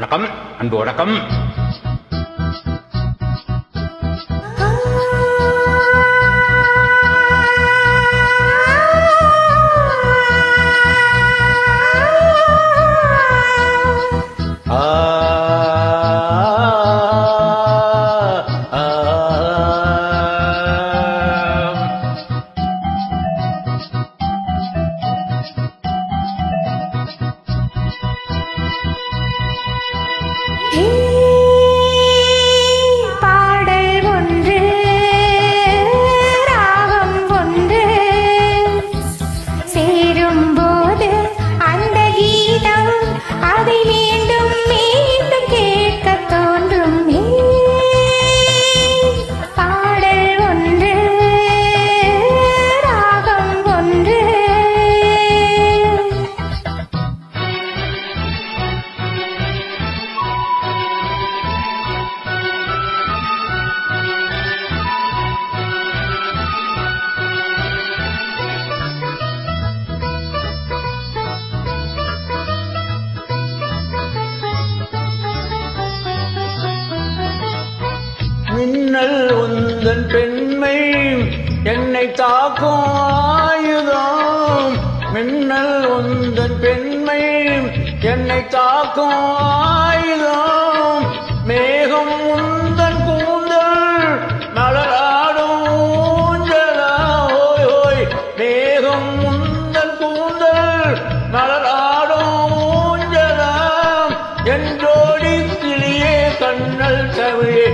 رقم أنبو رقم மின்னல் உந்தன் பெண்மை என்னை தாக்கும் ஆயுதம். மின்னல் உந்தன் பெண்மை என்னை தாக்கும் ஆயுதம். மேகம் உந்தன் கூந்தல் மலராடும் ஊஞ்சலா? ஓய் ஓய். மேகம் உந்தன் கூந்தல் மலராடும் ஊஞ்சலா? என்றோடி கிளியே கண்ணல் தவிழே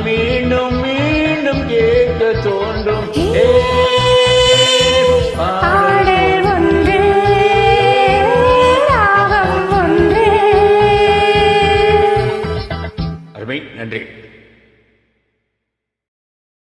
மீண்டும் மீண்டும் கேட்க தோன்றும். ஏ